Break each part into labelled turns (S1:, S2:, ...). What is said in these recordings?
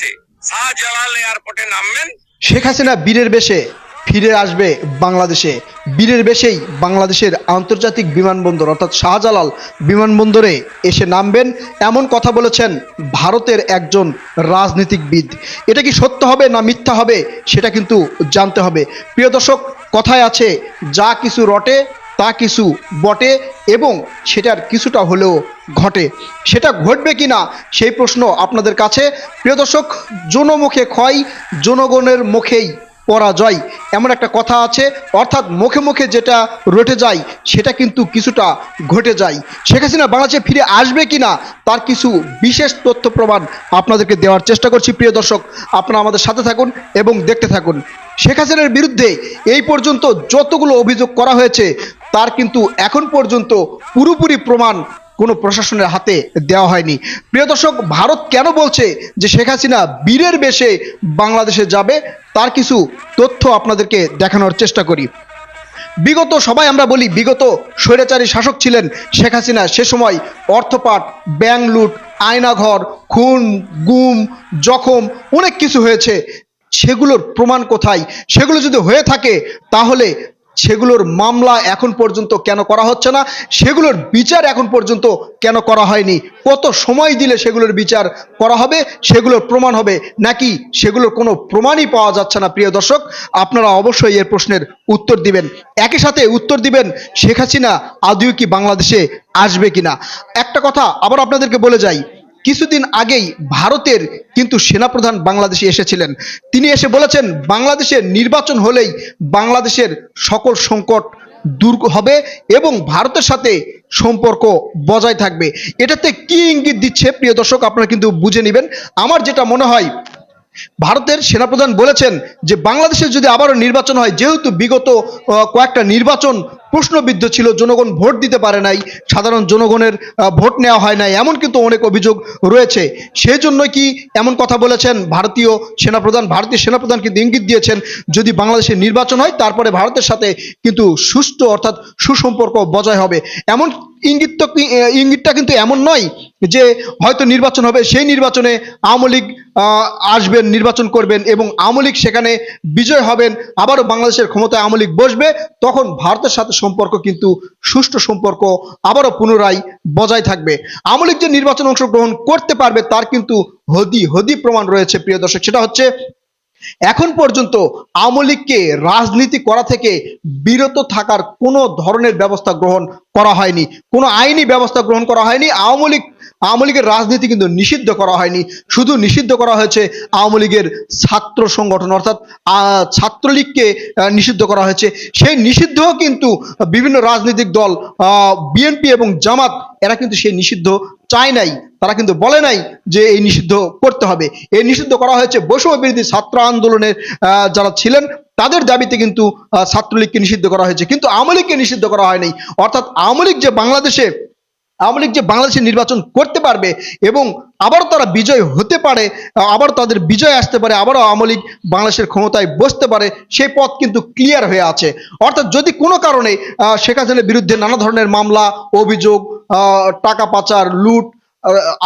S1: আছে। শাহজালাল এয়ারপোর্টে নামবেন।
S2: শেখ হাসিনা বীরের বেশে ফিরে আসবে বাংলাদেশে। বীরের বেশেই বাংলাদেশের আন্তর্জাতিক বিমানবন্দর, অর্থাৎ শাহজালাল বিমানবন্দরে এসে নামবেন। এমন কথা বলেছেন ভারতের একজন রাজনীতিকবিদ। এটা কি সত্য হবে না মিথ্যা হবে, সেটা কিন্তু জানতে হবে। প্রিয় দর্শক, কথায় আছে, যা কিছু রটে তা কিছু বটে এবং সেটার কিছুটা হলেও ঘটে। সেটা ঘটবে কি না সেই প্রশ্ন আপনাদের কাছে। প্রিয় দর্শক জনমুখে ক্ষয় জনগণের মুখেই পরাজয় এমন একটা কথা আছে। অর্থাৎ মুখে মুখে যেটা রটে যায়, সেটা কিন্তু কিছুটা ঘটে যায়। শেখ হাসিনা বাংলাদেশে ফিরে আসবে কি না তার কিছু বিশেষ তথ্য প্রমাণ আপনাদেরকে দেওয়ার চেষ্টা করছি। প্রিয় দর্শক, আপনারা আমাদের সাথে থাকুন এবং দেখতে থাকুন। শেখ হাসিনার বিরুদ্ধে এই পর্যন্ত যতগুলো অভিযোগ করা হয়েছে তার কিন্তু এখন পর্যন্ত পুরোপুরি প্রমাণ কোনো প্রশাসনের হাতে দেওয়া হয়নি। প্রিয় দর্শক, ভারত কেন বলছে যে শেখ হাসিনা বীরের বেশে বাংলাদেশে যাবে? তার কিছু তথ্য আপনাদেরকে দেখানোর চেষ্টা করি। বিগত, সবাই আমরা বলি বিগত স্বৈরাচারী শাসক ছিলেন শেখ হাসিনা। সে সময় অর্থপাট, ব্যাংক লুট, আয়নাঘর, খুন, গুম, জখম অনেক কিছু হয়েছে। সেগুলোর প্রমাণ কোথায়? সেগুলো যদি হয়ে থাকে, তাহলে সেগুলোর মামলা এখন পর্যন্ত কেন করা হচ্ছে না? সেগুলোর বিচার এখন পর্যন্ত কেন করা হয়নি? কত সময় দিলে সেগুলোর বিচার করা হবে? সেগুলোর প্রমাণ হবে? নাকি সেগুলোর কোনো প্রমাণই পাওয়া যাচ্ছে না, প্রিয় দর্শক? আপনারা অবশ্যই এর প্রশ্নের উত্তর দিবেন। একই সাথে উত্তর দিবেন, শেখ হাসিনা আদৌ কি বাংলাদেশে আসবে কিনা? একটা কথা আবার আপনাদেরকে বলে যাই। কিছুদিন আগেই ভারতের কিন্তু সেনাপ্রধান বাংলাদেশে এসেছিলেন। তিনি এসে বলেছেন বাংলাদেশের নির্বাচন হলেই বাংলাদেশের সকল সংকট দূর হবে এবং ভারতের সাথে সম্পর্ক বজায় থাকবে। এটাতে কি ইঙ্গিত দিচ্ছে, প্রিয় দর্শক, আপনারা কিন্তু বুঝে নেবেন। আমার যেটা মনে হয়, ভারতের সেনাপ্রধান বলেছেন যে, বাংলাদেশে যদি আবারও নির্বাচন হয়, যেহেতু বিগত কয়েকটা নির্বাচন প্রশ্নবিদ্ধ ছিল, জনগণ ভোট দিতে পারে নাই, সাধারণ জনগণের ভোট নেওয়া হয় নাই, এমন কিন্তু অনেক অভিযোগ রয়েছে। সেই জন্য কি এমন কথা বলেছেন ভারতীয় সেনাপ্রধান? ভারতীয় সেনাপ্রধান কিন্তু ইঙ্গিত দিয়েছেন, যদি বাংলাদেশের নির্বাচন হয়, তারপরে ভারতের সাথে কিন্তু সুষ্ঠু অর্থাৎ সুসম্পর্ক বজায় হবে। এমন ইঙ্গিত তো ইঙ্গিতটা কিন্তু এমন নয় যে হয়তো নির্বাচন হবে, সেই নির্বাচনে আওয়ামী লীগ আসবেন, নির্বাচন করবেন এবং আওয়ামী লীগ সেখানে বিজয় হবেন, আবারও বাংলাদেশের ক্ষমতায় আওয়ামী লীগ বসবে, তখন ভারতের সাথে সম্পর্ক কিন্তু সুষ্ঠু সম্পর্ক আবারও পুনরায় বজায় থাকবে। আওয়ামী লীগ যে নির্বাচন অংশগ্রহণ করতে পারবে তার কিন্তু হদি হদি প্রমাণ রয়েছে, প্রিয় দর্শক, সেটা হচ্ছে এখন পর্যন্ত আওয়ামী লীগকে রাজনীতি করা থেকে বিরত থাকার কোনো ধরনের ব্যবস্থা গ্রহণ করা হয়নি, কোনো আইনি ব্যবস্থা গ্রহণ করা হয়নি। আওয়ামী লীগ আওয়ামী লীগের রাজনীতি কিন্তু নিষিদ্ধ করা হয়নি। শুধু নিষিদ্ধ করা হয়েছে আওয়ামী লীগের ছাত্র সংগঠন, অর্থাৎ ছাত্রলীগকে নিষিদ্ধ করা হয়েছে। সেই নিষিদ্ধও কিন্তু বিভিন্ন রাজনৈতিক দল বিএনপি এবং জামাত, এরা কিন্তু সেই নিষিদ্ধ চায় নাই। তারা কিন্তু বলে নাই যে এই নিষিদ্ধ করতে হবে। এই নিষিদ্ধ করা হয়েছে বৈষম্য বিরোধী ছাত্র আন্দোলনের যারা ছিলেন, তাদের দাবিতে কিন্তু ছাত্রলীগকে নিষিদ্ধ করা হয়েছে। কিন্তু আওয়ামী লীগকে নিষিদ্ধ করা হয়নি। অর্থাৎ আওয়ামী লীগ যে বাংলাদেশে আওয়ামী লীগ যে বাংলাদেশে নির্বাচন করতে পারবে এবং আবারও তারা বিজয় হতে পারে আবার তাদের বিজয় আসতে পারে, আবারও আওয়ামী লীগ বাংলাদেশের ক্ষমতায় বসতে পারে, সেই পথ কিন্তু ক্লিয়ার হয়ে আছে। অর্থাৎ যদি কোনো কারণে শেখ হাসিনার বিরুদ্ধে নানা ধরনের মামলা, অভিযোগ টাকা পাচার, লুট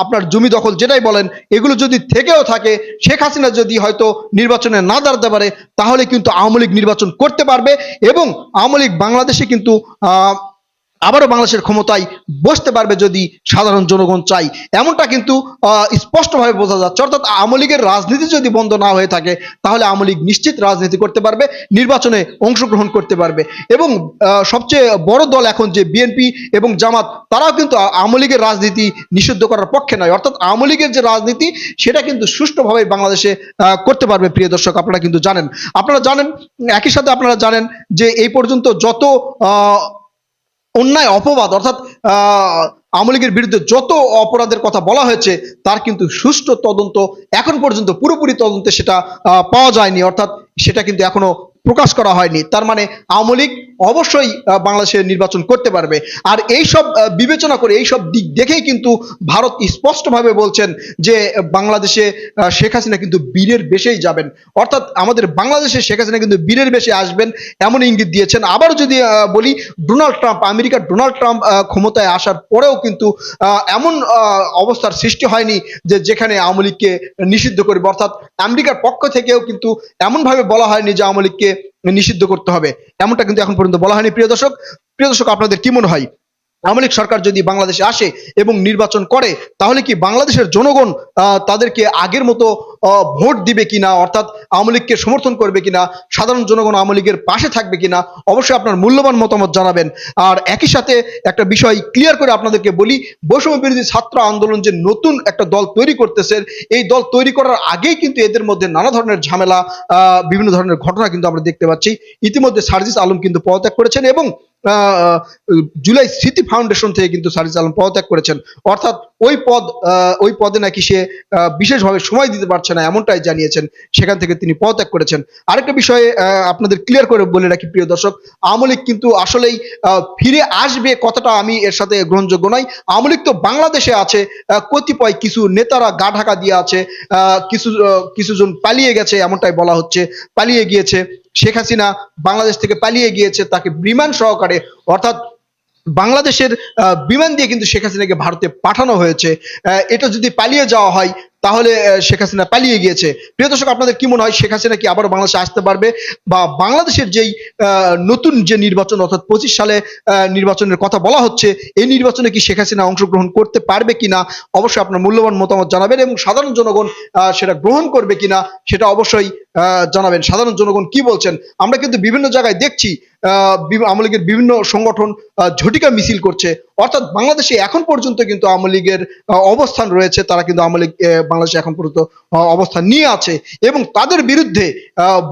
S2: আপনার জমি দখল যেটাই বলেন, এগুলো যদি থেকেও থাকে, শেখ হাসিনা যদি হয়তো নির্বাচনে না দাঁড়াতে পারে, তাহলে কিন্তু আওয়ামী লীগ নির্বাচন করতে পারবে এবং আওয়ামী লীগ বাংলাদেশে কিন্তু আবারও বাংলাদেশের ক্ষমতায় বসতে পারবে যদি সাধারণ জনগণ চাই এমনটা কিন্তু স্পষ্টভাবে বোঝা যাচ্ছে। অর্থাৎ আওয়ামী লীগের রাজনীতি যদি বন্ধ না হয়ে থাকে, তাহলে আওয়ামী লীগ নিশ্চিত রাজনীতি করতে পারবে, নির্বাচনে অংশগ্রহণ করতে পারবে। এবং সবচেয়ে বড় দল এখন যে বিএনপি এবং জামাত, তারাও কিন্তু আওয়ামী লীগের রাজনীতি নিষিদ্ধ করার পক্ষে নয়। অর্থাৎ আওয়ামী লীগের যে রাজনীতি, সেটা কিন্তু সুষ্ঠুভাবে বাংলাদেশে করতে পারবে, প্রিয় দর্শক, আপনারা কিন্তু জানেন। আপনারা জানেন, একই সাথে আপনারা জানেন যে এই পর্যন্ত যত অন্যায় অপবাদ অর্থাৎ আহ, আওয়ামী লীগের বিরুদ্ধে যত অপরাধের কথা বলা হয়েছে তার কিন্তু সুষ্ঠু তদন্ত এখন পর্যন্ত পুরোপুরি তদন্তে সেটা পাওয়া যায়নি। অর্থাৎ সেটা কিন্তু এখনও প্রকাশ করা হয়নি। তার মানে আওয়ামী লীগ অবশ্যই বাংলাদেশে নির্বাচন করতে পারবে। আর এই সব বিবেচনা করে এই সব দিক দেখেই কিন্তু ভারত স্পষ্টভাবে বলছেন যে, বাংলাদেশে শেখ হাসিনা কিন্তু বীরের বেশেই যাবেন। অর্থাৎ আমাদের বাংলাদেশে শেখ হাসিনা কিন্তু বীরের বেশে আসবেন এমন ইঙ্গিত দিয়েছেন। আবার যদি বলি, ডোনাল্ড ট্রাম্প, আমেরিকার ডোনাল্ড ট্রাম্প ক্ষমতায় আসার পরেও কিন্তু এমন অবস্থার সৃষ্টি হয়নি যে, যেখানে আওয়ামী লীগকে নিষিদ্ধ করবে। অর্থাৎ আমেরিকার পক্ষ থেকেও কিন্তু এমনভাবে বলা হয়নি যে, আওয়ামী লীগকে নিষিদ্ধ করতে হবে। এমনটা কিন্তু এখন পর্যন্ত বলা হয়নি। প্রিয় দর্শক প্রিয় দর্শক, আপনাদের কি মনে হয়? আওয়ামী লীগ সরকার যদি বাংলাদেশে আসে এবং নির্বাচন করে, তাহলে কি বাংলাদেশের জনগণ তাদেরকে আগের মতো ভোট দিবে কিনা, অর্থাৎ আওয়ামী লীগকে সমর্থন করবে কিনা, সাধারণ জনগণ আওয়ামী লীগের পাশে থাকবে কিনা, অবশ্যই আপনার মূল্যবান মতামত জানাবেন। আর একই সাথে একটা বিষয় ক্লিয়ার করে আপনাদেরকে বলি, বৈষম্য বিরোধী ছাত্র আন্দোলন যে নতুন একটা দল তৈরি করতেছে, এই দল তৈরি করার আগেই কিন্তু এদের মধ্যে নানা ধরনের ঝামেলা বিভিন্ন ধরনের ঘটনা কিন্তু আমরা দেখতে পাচ্ছি। ইতিমধ্যে সার্জিস আলম কিন্তু পদত্যাগ করেছেন এবং জুলাই স্মৃতি ফাউন্ডেশন থেকে কিন্তু সার্জিস আলম পদত্যাগ করেছেন। অর্থাৎ ওই পদ ওই পদে নাকি সে বিশেষভাবে সময় দিতে পারছে না, এমনটাই জানিয়েছেন। সেখান থেকে তিনি পদত্যাগ করেছেন। আরেকটা বিষয়ে আপনাদের ক্লিয়ার করে বলে রাখি, প্রিয় দর্শক, আওয়ামী লীগ কিন্তু আসলেই ফিরে আসবে কথাটা আমি এর সাথে গ্রহণযোগ্য নয়। আওয়ামী লীগ তো বাংলাদেশে আছে কতিপয় কিছু নেতারা গা ঢাকা দিয়ে আছে কিছু কিছুজন পালিয়ে গেছে, এমনটাই বলা হচ্ছে, পালিয়ে গিয়েছে। শেখ হাসিনা বাংলাদেশ থেকে পালিয়ে গিয়েছে, তাকে বিমান সহকারে, অর্থাৎ বাংলাদেশের বিমান দিয়ে কিন্তু শেখ হাসিনাকে ভারতে পাঠানো হয়েছে। এটা যদি পালিয়ে যাওয়া হয়, তাহলে শেখ হাসিনা পালিয়ে গিয়েছে। প্রিয় দর্শক, আপনাদের কি মনে হয়, শেখ হাসিনা কি আবার বাংলাদেশে আসতে পারবে? বা বাংলাদেশের যেই নতুন যে নির্বাচন, অর্থাৎ পঁচিশ সালে নির্বাচনের কথা বলা হচ্ছে, এই নির্বাচনে কি শেখ হাসিনা অংশগ্রহণ করতে পারবে কিনা, অবশ্যই আপনার মূল্যবান মতামত জানাবেন এবং সাধারণ জনগণ সেটা গ্রহণ করবে কিনা, সেটা অবশ্যই জানাবেন। সাধারণ জনগণ কি বলছেন? আমরা কিন্তু বিভিন্ন জায়গায় দেখছি আওয়ামী লীগের বিভিন্ন সংগঠন ঝটিকা মিছিল করছে। অর্থাৎ বাংলাদেশে এখন পর্যন্ত কিন্তু আওয়ামী লীগের অবস্থান রয়েছে। তারা কিন্তু আওয়ামী লীগ বাংলাদেশে এখন পর্যন্ত অবস্থান নিয়ে আছে। এবং তাদের বিরুদ্ধে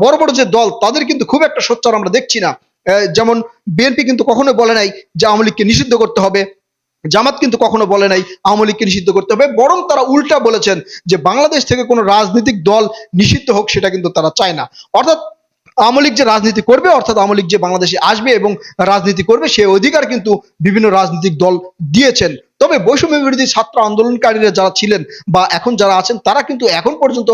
S2: বড় বড় যে দল, তাদের কিন্তু খুব একটা সোচ্চার আমরা দেখছি না। যেমন বিএনপি কিন্তু কখনোই বলে নাই যে আওয়ামী লীগকে নিষিদ্ধ করতে হবে। জামাত কিন্তু কখনো বলে নাই, আওয়ামী লীগকে নিষিদ্ধ করতে হবে, বরং তারা উল্টা বলেছেন যে বাংলাদেশ থেকে কোনো রাজনৈতিক দল নিষিদ্ধ হোক সেটা কিন্তু তারা চায় না। অর্থাৎ আওয়ামী লীগ যে রাজনীতি করবে, অর্থাৎ আওয়ামী লীগ যে বাংলাদেশে আসবে এবং রাজনীতি করবে, সে অধিকার কিন্তু বিভিন্ন রাজনৈতিক দল দিয়েছেন। তবে বৈষম্য বিরোধী ছাত্র আন্দোলনকারীরা যারা ছিলেন বা এখন যারা আছেন, তারা কিন্তু এখন পর্যন্ত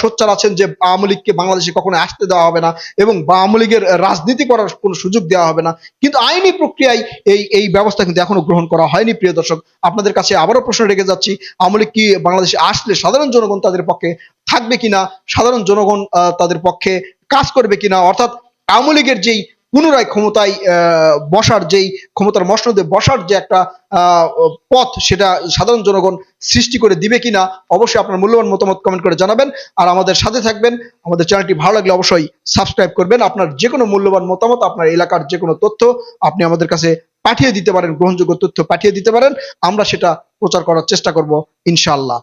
S2: সোচ্চার আছেন যে আওয়ামী লীগকে বাংলাদেশে কখনো আসতে দেওয়া হবে না এবং বা আওয়ামী লীগের রাজনীতি করার কোনো সুযোগ দেওয়া হবে না। কিন্তু আইনি প্রক্রিয়ায় এই এই ব্যবস্থা কিন্তু এখনও গ্রহণ করা হয়নি, প্রিয় দর্শক। আপনাদের কাছে আবারও প্রশ্ন রেখে যাচ্ছি, আওয়ামী লীগ কি বাংলাদেশে আসলে সাধারণ জনগণ তাদের পক্ষে থাকবে কিনা? সাধারণ জনগণ তাদের পক্ষে কাজ করবে কিনা, অর্থাৎ আওয়ামী লীগের যেই পুনরায় ক্ষমতায় বসার যেই ক্ষমতার মসনদে বসার যে একটা পথ সেটা সাধারণ জনগণ সৃষ্টি করে দিবে কিনা, অবশ্যই আপনার মূল্যবান মতামত কমেন্ট করে জানাবেন। আর আমাদের সাথে থাকবেন, আমাদের চ্যানেলটি ভালো লাগলে অবশ্যই সাবস্ক্রাইব করবেন। আপনার যে কোনো মূল্যবান মতামত, আপনার এলাকার যে কোনো তথ্য, আপনি আমাদের কাছে পাঠিয়ে দিতে পারেন, গ্রহণযোগ্য তথ্য পাঠিয়ে দিতে পারেন। আমরা সেটা প্রচার করার চেষ্টা করব, ইনশাআল্লাহ।